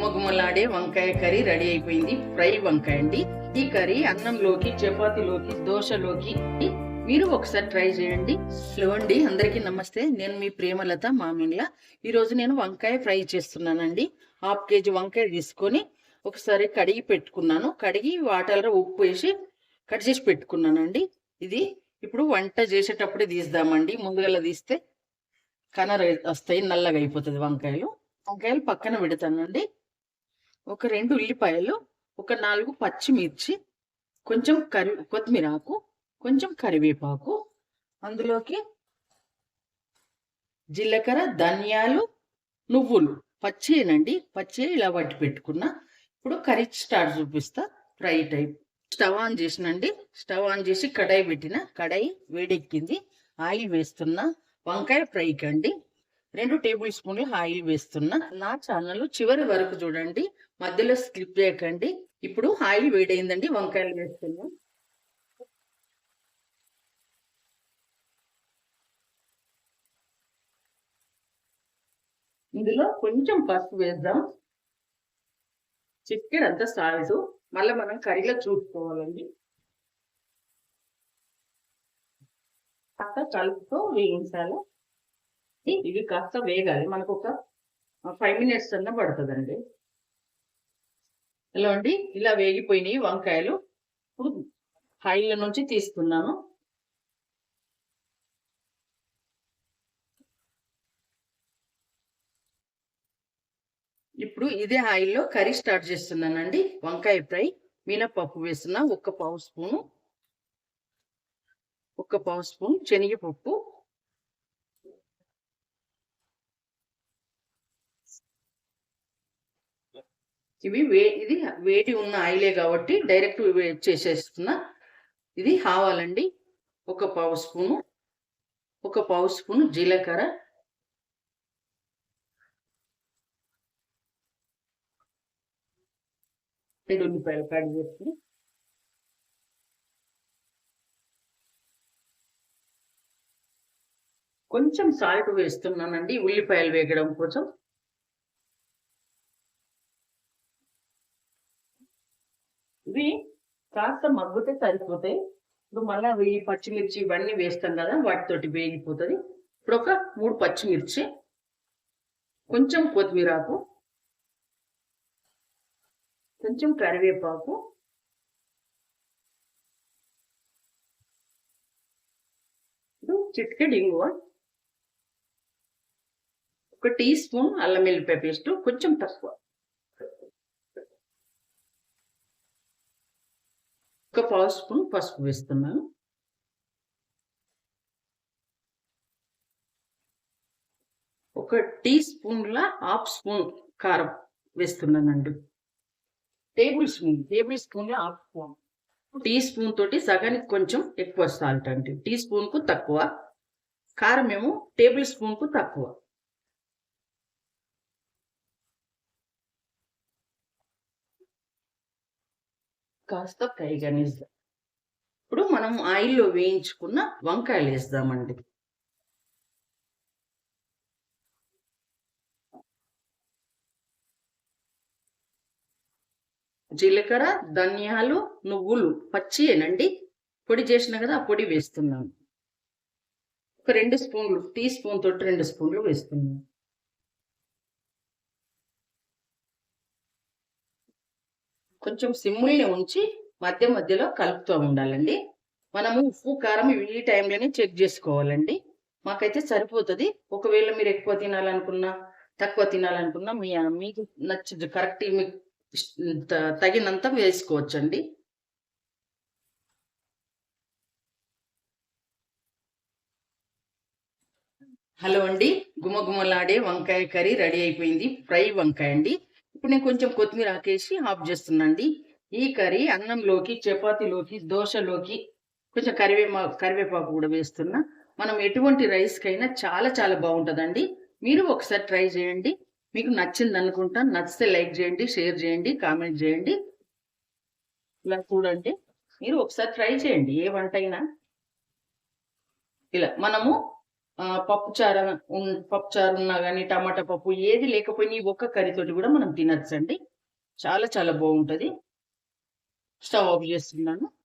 గుమగుమలాడే వంకాయ curry ready అయిపోయింది. ఫ్రై వంకాయ అండి. ఈ కర్రీ అన్నంలోకి చపాతీలోకి దోశలోకి మీరు ఒకసారి ట్రై చేయండి. హలో అండి అందరికీ నమస్తే. నేను మీ ప్రేమలత మామిన్ల ఈరోజు నేను వంకాయ ఫ్రై చేస్తున్నానండి. హాఫ్ కేజీ వంకాయ తీసుకొని ఒకసారి కడిగి పెట్టుకున్నాను. కడిగి వాటర్లో ఉప్పు వేసి కట్ చేసి పెట్టుకున్నానండి. ఇది ఇప్పుడు వంట చేసేటప్పుడే తీద్దామండి. ముందుగా తీస్తే కనర వస్తాయి నల్లగా అయిపోతుంది వంకాయలు. వంకాయలు పక్కన పెడతానండి. ఒక రెండు ఉల్లిపాయలు ఒక నాలుగు పచ్చిమిర్చి కొంచెం కరి కొత్తిమీర ఆకు కొంచెం కరివేపాకు అందులోకి జీలకర్ర ధనియాలు నువ్వులు. పచ్చేనండి పచ్చే ఇలా పట్టి పెట్టుకున్నా. ఇప్పుడు కర్రీ స్టార్ట్ చూపిస్తా. Fry type. స్టవ్ ఆన్ చేసినండి. స్టవ్ ఆన్ చేసి కడాయి పెట్టిన. కడాయి వేడెక్కింది. ఆయిల్ వేస్తున్నా. వంకాయ ఫ్రైకి అండి రెండు టేబుల్ స్పూన్లు ఆయిల్ వేస్తున్నా. నా ఛానల్ చివరి వరకు చూడండి. మధ్యలో స్కిప్ చేయకండి. ఇప్పుడు ఆయిల్ వేడైందండి వంకాయలు వేస్తున్నా. ఇందులో కొంచెం పసుపు వేద్దాం. చికెన్ అంతా సాల్ట్. మళ్ళీ మనం కర్రీలో చూసుకోవాలండి. కాస్త కలుపుతో వేయించాలి. ఇవి కాస్త వేగాలి. మనకు ఒక ఫైవ్ మినిట్స్ అన్న పడుతుందండి. ఎలా అండి? ఇలా వేగిపోయినాయి వంకాయలు. ఇప్పుడు ఆయిల్ నుంచి తీస్తున్నాను ఇప్పుడు ఇదే ఆయిల్లో కర్రీ స్టార్ట్ చేస్తున్నానండి. వంకాయ ఫ్రై మినపప్పు వేస్తున్నా ఒక పావు స్పూను. ఒక పావు స్పూన్ శనగపప్పు. ఇవి వే ఇది వేడి ఉన్న ఆయిలే కాబట్టి డైరెక్ట్ చేసేస్తున్నా ఇది ఆవాలండి. ఒక పావు స్పూను ఒక పావు స్పూను జీలకర్ర. రెండు ఉల్లిపాయలు కట్ చేసుకుని. కొంచెం సాల్ట్ వేస్తున్నానండి ఉల్లిపాయలు వేగడం కోసం. ఇవి కాస్త మగ్గితే సరిపోతాయి. ఇప్పుడు మళ్ళీ ఈ పచ్చిమిర్చి ఇవన్నీ వేస్తాం కదా వాటితోటి వేగిపోతుంది. ఇప్పుడు ఒక మూడు పచ్చిమిర్చి కొంచెం కొత్తిమీరాకు కొంచెం కరివేపాకు చిట్కెడ్ ఇంగువ ఒక టీ స్పూన్ అల్లం వెల్లిపాయ పేస్ట్ కొంచెం తక్కువ. ఒక పావు స్పూన్ పసుపు వేస్తున్నాను ఒక టీ స్పూన్ల హాఫ్ స్పూన్ కారం వేస్తున్నానండి టేబుల్ స్పూన్ టేబుల్ స్పూన్ల హాఫ్ స్పూన్ టీ స్పూన్ తోటి సగానికి కొంచెం ఎక్కువ సాల్ట్ అండి. టీ స్పూన్కు తక్కువ. కారం ఏమో టేబుల్ స్పూన్కు తక్కువ. కాస్త ఫ్రైగా వేద్దాం ఇప్పుడు మనం ఆయిల్లో వేయించుకున్న వంకాయలు వేద్దామండి. జీలకర్ర ధనియాలు నువ్వులు పచ్చియేనండి పొడి చేసిన కదా ఆ పొడి వేస్తున్నాను. ఒక రెండు స్పూన్లు టీ స్పూన్ తోటి రెండు స్పూన్లు వేస్తున్నాను. కొంచెం సిమ్ముల్ని ఉంచి మధ్య మధ్యలో కలుపుతూ ఉండాలండి. మనము ఉప్పు కారం ఈ టైంలోనే చెక్ చేసుకోవాలండి. మాకైతే సరిపోతుంది. ఒకవేళ మీరు ఎక్కువ తినాలనుకున్నా తక్కువ తినాలనుకున్నా మీ మీకు నచ్చదు. కరెక్ట్ మీకు తగినంత వేసుకోవచ్చండి. హలో అండి. గుమగుమలాడే వంకాయ కర్రీ రెడీ అయిపోయింది. ఫ్రై వంకాయ అండి. ఇప్పుడు నేను కొంచెం కొత్తిమీర ఆకేసి ఆఫ్ చేస్తున్నాండి ఈ కర్రీ అన్నంలోకి చపాతీలోకి దోశలోకి కొంచెం కరివేమా కరివేపాకు కూడా వేస్తున్నా. మనం ఎటువంటి రైస్కైనా చాలా చాలా బాగుంటుందండి. మీరు ఒకసారి ట్రై చేయండి. మీకు నచ్చింది అనుకుంటా నచ్చితే లైక్ చేయండి షేర్ చేయండి కామెంట్ చేయండి. ఇలా చూడండి. మీరు ఒకసారి ట్రై చేయండి ఏ వంట అయినా ఇలా మనము ఆ, పప్పుచారు ఉన్- ఉన్నా కానీ టమాటా పప్పు ఏది లేకపోయినా ఈ ఒక్క కర్రీతోటి కూడా మనం తినచ్చండి. చాలా చాలా బాగుంటది. స్టవ్ ఆఫ్ చేస్తున్నాను.